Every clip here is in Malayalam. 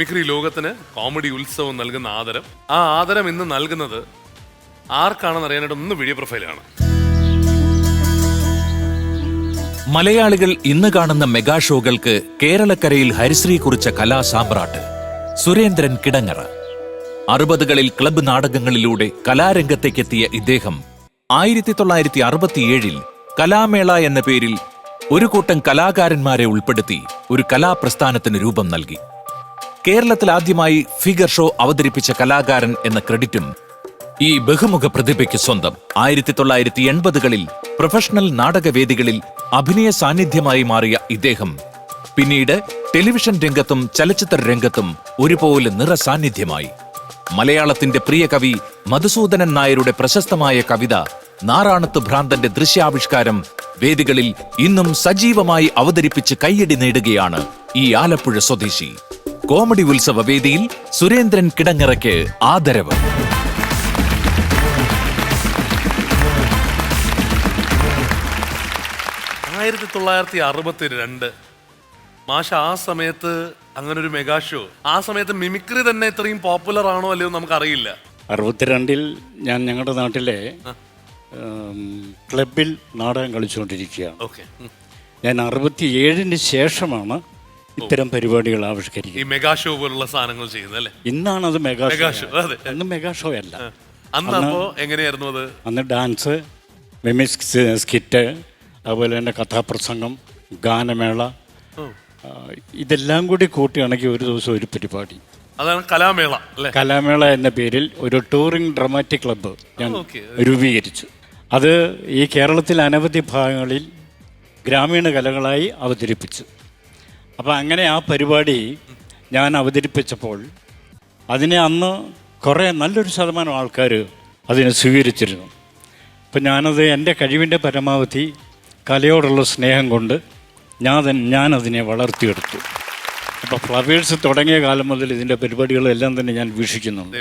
മിമിക്രി ലോകത്തിന് കോമഡി ഉത്സവം നൽകുന്ന ആദരം. ആ ആദരം ഇന്ന് നൽകുന്നത് ആർക്കാണെന്ന് അറിയാനായിട്ട് ഒന്ന് വീഡിയോ പ്രൊഫൈലാണ് മലയാളികൾ ഇന്ന് കാണുന്ന മെഗാ ഷോകൾക്ക് കേരളക്കരയിൽ ഹരിശ്രീ കുറിച്ച കലാസാമ്രാട്ട് സുരേന്ദ്രൻ കിടങ്ങറ. അറുപതുകളിൽ ക്ലബ് നാടകങ്ങളിലൂടെ കലാരംഗത്തേക്കെത്തിയ ഇദ്ദേഹം ആയിരത്തി തൊള്ളായിരത്തി അറുപത്തിയേഴിൽ കലാമേള എന്ന പേരിൽ ഒരു കൂട്ടം കലാകാരന്മാരെ ഉൾപ്പെടുത്തി ഒരു കലാപ്രസ്ഥാനത്തിന് രൂപം നൽകി. കേരളത്തിൽ ആദ്യമായി ഫിഗർ ഷോ അവതരിപ്പിച്ച കലാകാരൻ എന്ന ക്രെഡിറ്റും ഈ ബഹുമുഖ പ്രതിഭയ്ക്ക് സ്വന്തം. ആയിരത്തി തൊള്ളായിരത്തി എൺപതുകളിൽ പ്രൊഫഷണൽ നാടകവേദികളിൽ അഭിനയ സാന്നിധ്യമായി മാറിയ ഇദ്ദേഹം പിന്നീട് ടെലിവിഷൻ രംഗത്തും ചലച്ചിത്ര രംഗത്തും ഒരുപോലെ നിറസാന്നിധ്യമായി മലയാളത്തിന്റെ പ്രിയ കവി മധുസൂദനൻ നായരുടെ പ്രശസ്തമായ കവിത നാറാണത്ത് ഭ്രാന്തന്റെ ദൃശ്യാവിഷ്കാരം വേദികളിൽ ഇന്നും സജീവമായി അവതരിപ്പിച്ച് കയ്യടി നേടുകയാണ് ഈ ആലപ്പുഴ സ്വദേശി. കോമഡി ഉത്സവ വേദിയിൽ സുരേന്ദ്രൻ കിടങ്ങറയ്ക്ക് ആദരവ്. ആയിരത്തി തൊള്ളായിരത്തി അറുപത്തി രണ്ട് മാഷ ആ സമയത്ത് അങ്ങനെ ഒരു മെഗാ ഷോ. ആ സമയത്ത് മിമിക്രി തന്നെ ഇത്രയും പോപ്പുലർ ആണോ അല്ലയോ നമുക്കറിയില്ല. അറുപത്തിരണ്ടിൽ ഞാൻ ഞങ്ങളുടെ നാട്ടിലെ ക്ലബിൽ നാടകം കളിച്ചുകൊണ്ടിരിക്കുകയാണ്. ഓക്കെ. ഞാൻ അറുപത്തിയേഴിന് ശേഷമാണ് ഇത്തരം പരിപാടികൾ ഈ ആവിഷ്കരിക്കുന്നത് മെഗാ ഷോ പോലുള്ള സാധനങ്ങൾ ചെയ്യുന്നത് അല്ലേ? ഇന്നാണ് അത് മെഗാ മെഗാ ഷോ. ഷോ, അതെ. അന്ന് മെഗാ ഷോ അല്ല. അന്ന് അപ്പോ എങ്ങനെയായിരുന്നു അത്? അന്ന് ഡാൻസ് മിമിക്സ് സ്കിറ്റ് അതുപോലെ തന്നെ കഥാപ്രസംഗം ഗാനമേള ആ, ഇതെല്ലാം കൂടി കൂട്ടിയാണെങ്കിൽ ഒരു ദിവസം ഒരു പരിപാടി. അതാണ് കലാമേള അല്ലേ? കലാമേള എന്ന പേരിൽ ഒരു ടൂറിംഗ് ഡ്രമാറ്റിക് ക്ലബ്ബ് ഞാൻ രൂപീകരിച്ചു. അത് ഈ കേരളത്തിൽ അനവധി ഭാഗങ്ങളിൽ ഗ്രാമീണ കലകളായി അവതരിപ്പിച്ചു. അപ്പോൾ അങ്ങനെ ആ പരിപാടി ഞാൻ അവതരിപ്പിച്ചപ്പോൾ അതിനെ അന്ന് കുറേ നല്ലൊരു ശതമാനം ആൾക്കാർ അതിനെ സ്വീകരിച്ചിരുന്നു. അപ്പം ഞാനത് എന്റെ കഴിവിന്റെ പരമാവധി കലയോടുള്ള സ്നേഹം കൊണ്ട് ഞാൻ ഞാനതിനെ വളർത്തിയെടുത്തു. അപ്പോൾ ഫ്ലവേഴ്സ് തുടങ്ങിയ കാലം മുതൽ ഇതിന്റെ പരിപാടികളെല്ലാം തന്നെ ഞാൻ വീക്ഷിക്കുന്നുണ്ട്.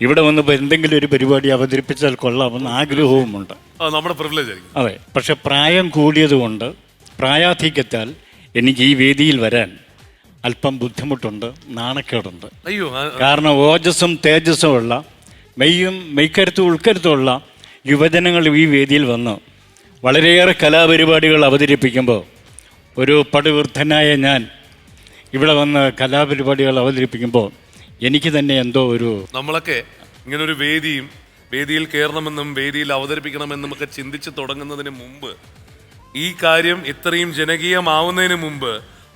ഇവിടെ വന്നപ്പോൾ എന്തെങ്കിലും ഒരു പരിപാടി അവതരിപ്പിച്ചാൽ കൊള്ളാമെന്ന് ആഗ്രഹവുമുണ്ട്. നമ്മുടെ അതെ. പക്ഷെ പ്രായം കൂടിയതുകൊണ്ട് പ്രായാധിക്യത്താൽ എനിക്ക് ഈ വേദിയിൽ വരാൻ അല്പം ബുദ്ധിമുട്ടുണ്ട് നാണക്കേടുണ്ട്. അയ്യോ കാരണം ഓജസ്സും തേജസ്സും ഉള്ള മെയ്യും മെയ്ക്കരുത്തും ഉൾക്കരുത്തുമുള്ള യുവജനങ്ങൾ ഈ വേദിയിൽ വന്ന് വളരെയേറെ കലാപരിപാടികൾ അവതരിപ്പിക്കുമ്പോൾ ഒരു പടുവൃദ്ധനായ ഞാൻ ഇവിടെ വന്ന് കലാപരിപാടികൾ അവതരിപ്പിക്കുമ്പോൾ എനിക്ക് തന്നെ എന്തോ ഒരു നമ്മളൊക്കെ ഇങ്ങനെ ഒരു വേദിയും വേദിയിൽ കയറണമെന്നും വേദിയിൽ അവതരിപ്പിക്കണമെന്നും ഒക്കെ ചിന്തിച്ച് തുടങ്ങുന്നതിന് മുമ്പ് ഈ കാര്യം ഇത്രയും ജനകീയമാവുന്നതിന് മുമ്പ്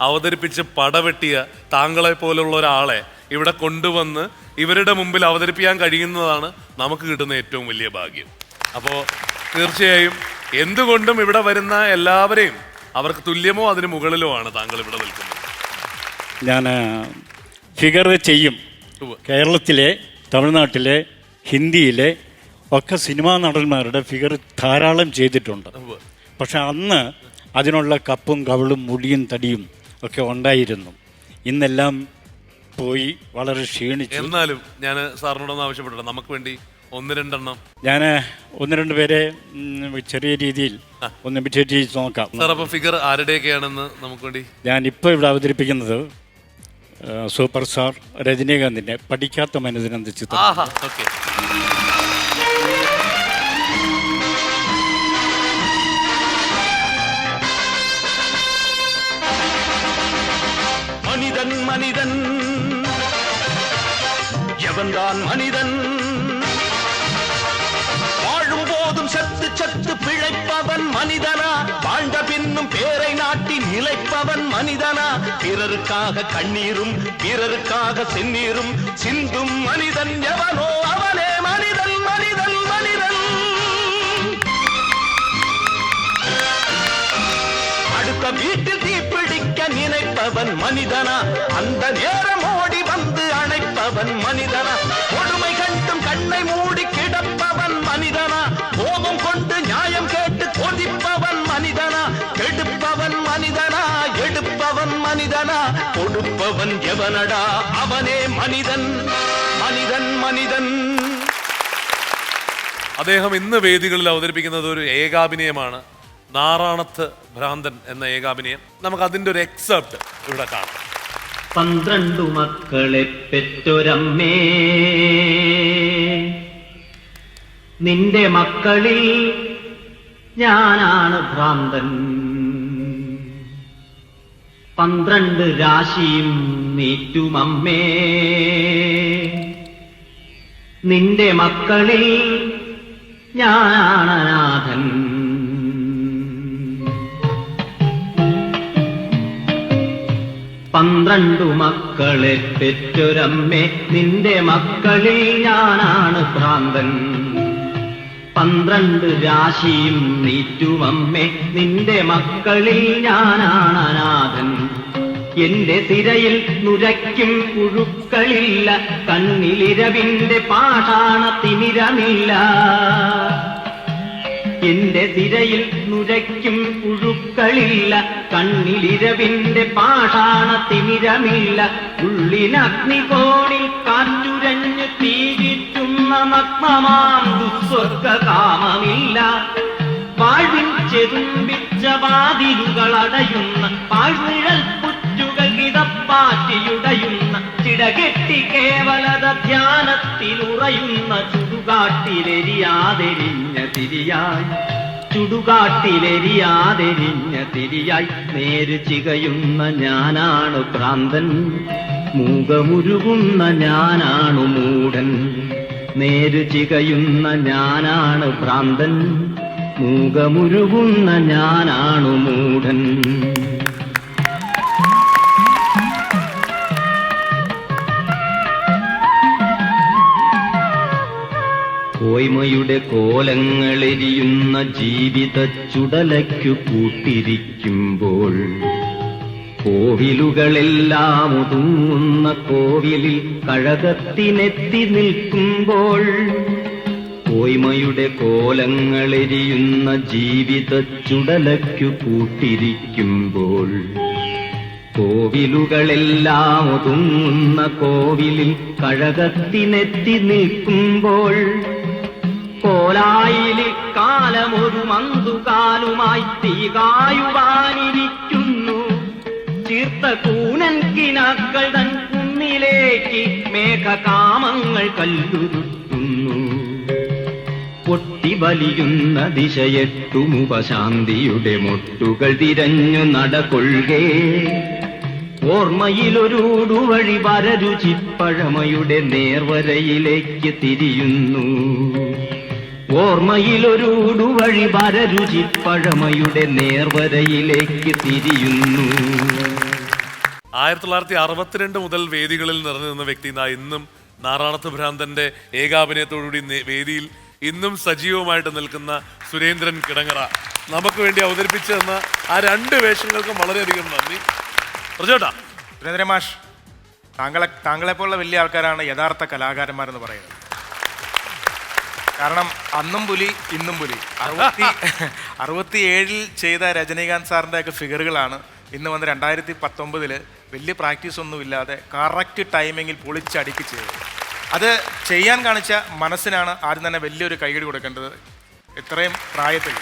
അവതരിപ്പിച്ച് പടവെട്ടിയ താങ്കളെ പോലുള്ള ഒരാളെ ഇവിടെ കൊണ്ടുവന്ന് ഇവരുടെ മുമ്പിൽ അവതരിപ്പിക്കാൻ കഴിയുന്നതാണ് നമുക്ക് കിട്ടുന്ന ഏറ്റവും വലിയ ഭാഗ്യം. അപ്പോൾ തീർച്ചയായും എന്തുകൊണ്ടും ഇവിടെ വരുന്ന എല്ലാവരെയും അവർക്ക് തുല്യമോ അതിന് മുകളിലോ ആണ് താങ്കൾ ഇവിടെ നിൽക്കുന്നത്. ഞാൻ ഫിഗർ ചെയ്യും. കേരളത്തിലെ തമിഴ്നാട്ടിലെ ഹിന്ദിയിലെ ഒക്കെ സിനിമാ നടന്മാരുടെ ഫിഗർ ധാരാളം ചെയ്തിട്ടുണ്ട്. പക്ഷെ അന്ന് അതിനുള്ള കപ്പും കവളും മുടിയും തടിയും ഒക്കെ ഉണ്ടായിരുന്നു. ഇന്നെല്ലാം പോയി വളരെ ക്ഷീണിച്ചു. എന്നാലും ഞാൻ സാറിനോടൊന്ന് ആവശ്യപ്പെട്ടു നമുക്ക് വേണ്ടി ഒന്ന് രണ്ടെണ്ണം. ഞാൻ ഒന്ന് രണ്ട് പേരെ ചെറിയ രീതിയിൽ ഒന്ന് നോക്കാം. സാർ അപ്പൊ ഫിഗർ ആരുടെയൊക്കെയാണെന്ന് നമുക്ക് വേണ്ടി? ഞാൻ ഇപ്പോൾ ഇവിടെ അവതരിപ്പിക്കുന്നത് സൂപ്പർ സ്റ്റാർ രജനീകാന്തിന്റെ പഠിക്കാത്ത മനസ്സിനെന്ത് ചിത്രം. நிலைப்பவன் மனிதனா? பிறருக்காக கண்ணீரும் பிறருக்காக செந்நீரும் சிந்தும் மனிதன் எவனோ அவனே. மனிதன் மனிதன் மனிதன். அடுத்த வீட்டில் தீப்பிடிக்க நினைப்பவன் மனிதனா? அந்த நேரம் ஓடி வந்து அணைப்பவன் மனிதனா? கொடுமை கண்டும் கண்ணை மூடிக்க கொடுப்பவன் எவனடா அவனே மனிதன் மனிதன் மனிதன் അദ്ദേഹം ഇന്ന് വേദികളിൽ അവതരിപ്പിക്കുന്നത് ഒരു ഏകാഭിനയമാണ് നാറാണത്ത് ഭ്രാന്തൻ എന്ന ഏകാഭിനയം നമുക്ക് അതിന്റെ ഒരു എക്സെപ്റ്റ് ഇവിടെ കാണാം പന്ത്രണ്ടു മക്കളെ പെറ്റൊരമ്മേ നിന്റെ മക്കളിൽ ഞാനാണ് ഭ്രാന്തൻ പന്ത്രണ്ട് രാശിയും നീറ്റുമമ്മേ. നിന്റെ മക്കളിൽ ഞാനാണനാഥൻ. പന്ത്രണ്ടു മക്കളെ പെറ്റൊരമ്മേ നിന്റെ മക്കളിൽ ഞാനാണ് ഭ്രാന്തൻ. പന്ത്രണ്ട് രാശിയും നീറ്റുമമ്മേ നിന്റെ മക്കളിൽ ഞാനാണ് അനാഥൻ. എന്റെ തിരയിൽ നുരയ്ക്കും പുഴുക്കളില്ല കണ്ണിലിരവിന്റെ പാഷാണ തിമിരമില്ല. എന്റെ തിരയിൽ നുരയ്ക്കും പുഴുക്കളില്ല കണ്ണിലിരവിന്റെ പാഷാണ തിമിരമില്ല. ഉള്ളിനഗ്നികോണിൽ കാറ്റുരഞ്ഞ് തീകിറ്റുന്ന നഗ്നമാം ദുസ്വർഗ കാമമില്ല വാഴ്വിൻ ചെതുമ്പിച്ച വാതിലുകൾ അടയുന്ന പാഴ്നിഴൽ പുറ്റുകൾ കിടപ്പാറ്റിയുടയുന്ന ചിടകെട്ടി കേവലത ധ്യാനത്തിലുറയുന്ന ചുടുകാട്ടിലെരിയാതെരിഞ്ഞ തിരിയായി. ചുടുകാട്ടിലെരിയാതെരിഞ്ഞ തിരിയായി. നേര് ചികയുന്ന ഞാനാണ് ഭ്രാന്തൻ മൂകമുരുകുന്ന ഞാനാണു മൂടൻ നേര് ചികയുന്ന ഞാനാണ് ഭ്രാന്തൻ. മൂകമുരുകുന്ന ഞാനാണു മൂഢൻ. കോയ്മയുടെ കോലങ്ങളെരിയുന്ന ജീവിത ചുടലയ്ക്കു കൂട്ടിരിക്കുമ്പോൾ കോവിലുകളെല്ലാം ഒതുങ്ങുന്ന കോവിലിൽ കഴകത്തിനെത്തി നിൽക്കുമ്പോൾ കോയ്മയുടെ കോലങ്ങളെരിയുന്ന ജീവിത ചുടലയ്ക്കു കൂട്ടിരിക്കുമ്പോൾ കോവിലുകളെല്ലാം ഒതുങ്ങുന്ന കോവിലിൽ കഴകത്തിനെത്തി നിൽക്കുമ്പോൾ കോലായിലിൽ കാലമൊരു മന്തുകാലുമായി തീകായുവാനിരിക്കുന്നു. കൂനൻ കിനാക്കൾ തൻ കുന്നിലേക്ക് മേഘകാമങ്ങൾ കല്ലുരുത്തുന്നു പൊട്ടിവലിയുന്ന ദിശയെട്ടുമുപശാന്തിയുടെ മൊട്ടുകൾ തിരഞ്ഞു നടകൊള്ളുകേ. ഓർമ്മയിലൊരൂടുവഴി വരരുചിപ്പഴമയുടെ നേർവരയിലേക്ക് തിരിയുന്നു. ഓർമ്മയിലൊരൂടുവഴി വരരുചിപ്പഴമയുടെ നേർവരയിലേക്ക് തിരിയുന്നു. ആയിരത്തി തൊള്ളായിരത്തി അറുപത്തിരണ്ട് മുതൽ വേദികളിൽ നിറഞ്ഞു നിന്ന വ്യക്തി ഇന്നും നാറാണത്ത് ഭ്രാന്തന്റെ ഏകാഭിനയത്തോടുകൂടി വേദിയിൽ ഇന്നും സജീവമായിട്ട് നിൽക്കുന്ന സുരേന്ദ്രൻ കിടങ്ങറ. നമുക്ക് വേണ്ടി അവതരിപ്പിച്ചു തന്ന ആ രണ്ട് വേഷങ്ങൾക്കും വളരെയധികം നന്ദി. പ്രജോട്ടാ. സുരേന്ദ്രൻ മാഷ് താങ്കളെ താങ്കളെപ്പോലുള്ള വലിയ ആൾക്കാരാണ് യഥാർത്ഥ കലാകാരന്മാരെന്ന് പറയുന്നത്. കാരണം അന്നും പുലി ഇന്നും പുലി. അറുപത്തി അറുപത്തി ഏഴിൽ ചെയ്ത രജനീകാന്ത് സാറിന്റെ ഒക്കെ ഫിഗറുകളാണ് ഇന്ന് വന്ന് രണ്ടായിരത്തി പത്തൊമ്പതിൽ വലിയ പ്രാക്ടീസ് ഒന്നും ഇല്ലാതെ കറക്റ്റ് ടൈമിങ്ങിൽ പൊളിച്ചടിക്ക് ചെയ്തു അത് ചെയ്യാൻ കാണിച്ച മനസ്സിനാണ് ആദ്യം തന്നെ വലിയൊരു കൈകടി കൊടുക്കേണ്ടത്. ഇത്രയും പ്രായത്തിൽ.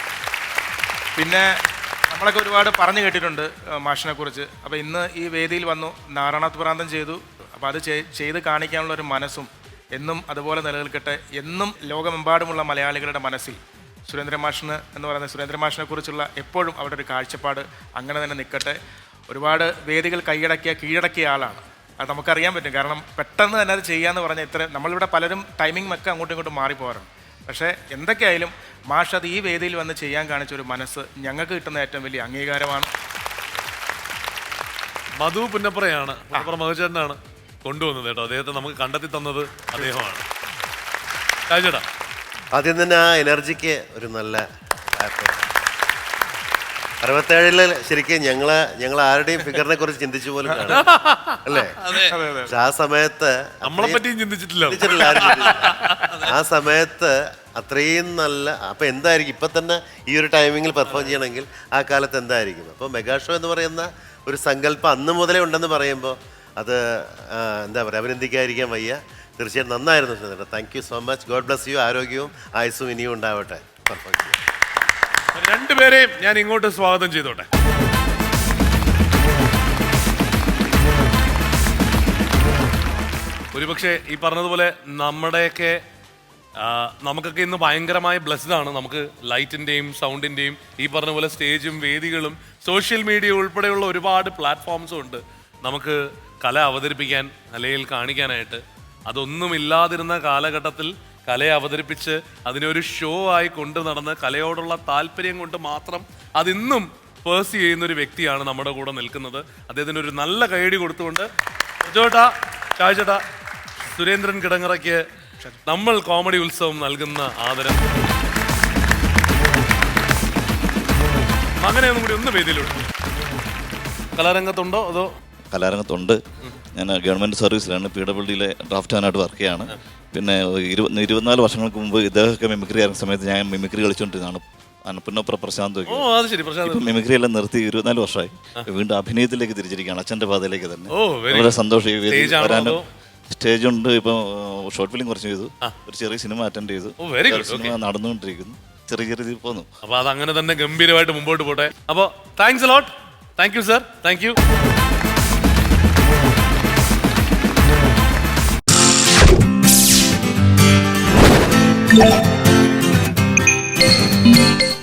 പിന്നെ നമ്മളൊക്കെ ഒരുപാട് പറഞ്ഞു കേട്ടിട്ടുണ്ട് മാഷിനെക്കുറിച്ച്. അപ്പോൾ ഇന്ന് ഈ വേദിയിൽ വന്നു നാരായണത്ത് പ്രാന്തം ചെയ്തു. അപ്പോൾ അത് ചെയ്- ചെയ്ത് കാണിക്കാനുള്ള ഒരു മനസ്സും എന്നും അതുപോലെ നിലനിൽക്കട്ടെ എന്നും ലോകമെമ്പാടുമുള്ള മലയാളികളുടെ മനസ്സിൽ. സുരേന്ദ്രൻ മാഷിന് എന്ന് പറയുന്ന സുരേന്ദ്രൻ മാഷിനെക്കുറിച്ചുള്ള എപ്പോഴും അവിടെ ഒരു കാഴ്ചപ്പാട് അങ്ങനെ തന്നെ നിൽക്കട്ടെ. ഒരുപാട് വേദികൾ കൈയടക്കിയ കീഴടക്കിയ ആളാണ്. അത് നമുക്കറിയാൻ പറ്റും. കാരണം പെട്ടെന്ന് തന്നെ അത് ചെയ്യാന്ന് പറഞ്ഞാൽ ഇത്ര നമ്മളിവിടെ പലരും ടൈമിംഗ് ഒക്കെ അങ്ങോട്ടും ഇങ്ങോട്ടും മാറിപ്പോകാറുണ്ട്. പക്ഷേ എന്തൊക്കെയായാലും മാഷ് അത് ഈ വേദിയിൽ വന്ന് ചെയ്യാൻ കാണിച്ച ഒരു മനസ്സ് ഞങ്ങൾക്ക് കിട്ടുന്ന ഏറ്റവും വലിയ അംഗീകാരമാണ്. മധു പുന്നപ്പുറയാണ് പുന്നപ്പുറ മധുചേട്ടനാണ് കൊണ്ടുവന്നത് കേട്ടോ. അദ്ദേഹത്തെ നമുക്ക് കണ്ടെത്തി തന്നത് അദ്ദേഹമാണ്. രാജേട്ടാ. ആദ്യം തന്നെ ആ എനർജിക്ക് ഒരു നല്ല. അറുപത്തേഴിൽ ശരിക്കും ഞങ്ങൾ ഞങ്ങൾ ആരുടെയും ഫിഗറിനെ കുറിച്ച് ചിന്തിച്ചു പോലും അല്ലേ? പക്ഷെ ആ സമയത്ത് നമ്മളെ പറ്റിയും ചിന്തിച്ചിട്ടില്ല. ചിന്തിച്ചിട്ടില്ല ആരും ചിന്തിച്ചിട്ടില്ല. ആ സമയത്ത് അത്രയും നല്ല അപ്പൊ എന്തായിരിക്കും? ഇപ്പൊ തന്നെ ഈ ഒരു ടൈമിങ്ങിൽ പെർഫോം ചെയ്യണമെങ്കിൽ ആ കാലത്ത് എന്തായിരിക്കും? അപ്പൊ മെഗാ ഷോ എന്ന് പറയുന്ന ഒരു സങ്കല്പം അന്ന് മുതലേ ഉണ്ടെന്ന് പറയുമ്പോൾ അത് ആ, എന്താ പറയുക അഭിനന്ദിക്കാതിരിക്കാൻ വയ്യ? തീർച്ചയായിട്ടും നന്നായിരുന്നു ചേട്ടാ thank you so much God bless you ആരോഗ്യവും ആയുസ്സും ഇനിയും ഉണ്ടാവട്ടെ. പെർഫോം ചെയ്യാം രണ്ടുപേരെയും ഞാൻ ഇങ്ങോട്ട് സ്വാഗതം ചെയ്തോട്ടെ. ഒരുപക്ഷെ ഈ പറഞ്ഞതുപോലെ നമ്മുടെയൊക്കെ നമുക്കൊക്കെ ഇന്ന് ഭയങ്കരമായ ബ്ലെസ്ഡ് ആണ്. നമുക്ക് ലൈറ്റിന്റെയും സൗണ്ടിന്റെയും ഈ പറഞ്ഞ പോലെ സ്റ്റേജും വേദികളും സോഷ്യൽ മീഡിയ ഉൾപ്പെടെയുള്ള ഒരുപാട് പ്ലാറ്റ്ഫോംസും ഉണ്ട്. നമുക്ക് കല അവതരിപ്പിക്കാൻ അല്ലെങ്കിൽ കാണിക്കാനായിട്ട്. അതൊന്നുമില്ലാതിരുന്ന കാലഘട്ടത്തിൽ കലയെ അവതരിപ്പിച്ച് അതിനെ ഒരു ഷോ ആയി കൊണ്ട് നടന്ന് കലയോടുള്ള താല്പര്യം കൊണ്ട് മാത്രം അതിന്നും പേഴ്സ് ചെയ്യുന്ന ഒരു വ്യക്തിയാണ് നമ്മുടെ കൂടെ നിൽക്കുന്നത്. അദ്ദേഹത്തിന് ഒരു നല്ല കൈയടി കൊടുത്തുകൊണ്ട് ചേട്ടാ ചായച്ചേട്ടാ സുരേന്ദ്രൻ കിടങ്ങറയ്ക്ക് നമ്മൾ കോമഡി ഉത്സവം നൽകുന്ന ആദരം. അങ്ങനെയൊന്നും കൂടി ഒന്ന് വേദിയിലോട്ട് കലാരംഗത്തുണ്ടോ? അതോ? കലാരംഗത്തുണ്ട്. ഞാൻ ഗവൺമെന്റ് സർവീസിലാണ്. പി ഡബ്ല്യു ഡിയിലെ ഡ്രാഫ്റ്റ് ആനായിട്ട് വർക്ക് ചെയ്യാണ്. പിന്നെ ഇരുപത് ഇരുപത്തിനാല് വർഷങ്ങൾക്ക് മുമ്പ് ഇദ്ദേഹമൊക്കെ മിമിക്രി ആയിരുന്ന സമയത്ത് ഞാൻ മിമിക്രി കളിച്ചുകൊണ്ടിരുന്നതാണ് പുന്നപ്ര പ്രശാന്ത് ഓ അത് ശരി പ്രശാന്ത്. ഇപ്പം മിമിക്രി എല്ലാം നിർത്തി ഇരുപത്തിനാല് വർഷമായി. വീണ്ടും അഭിനയത്തിലേക്ക് തിരിച്ചിരിക്കുകയാണ് അച്ഛന്റെ പാതയിലേക്ക് തന്നെ. ഓ, very വളരെ. സന്തോഷം ഈ വേദിയിൽ Stage ആണോ വരാനും അതോ? സ്റ്റേജ് ഉണ്ട്. ഇപ്പം ഷോർട്ട് ഫിലിം കുറച്ച് ചെയ്തു. ഒരു ചെറിയ സിനിമ അറ്റൻഡ് ചെയ്തു. ഓ, very good. സിനിമ നടന്നുകൊണ്ടിരിക്കുന്നു. ചെറിയ ചെറിയ പോന്നു. അപ്പൊ അത് അങ്ങനെ തന്നെ ഗംഭീരമായിട്ട് മുമ്പോട്ട് പോട്ടെ. അപ്പോൾ thanks lot thank you sir thank you Yeah.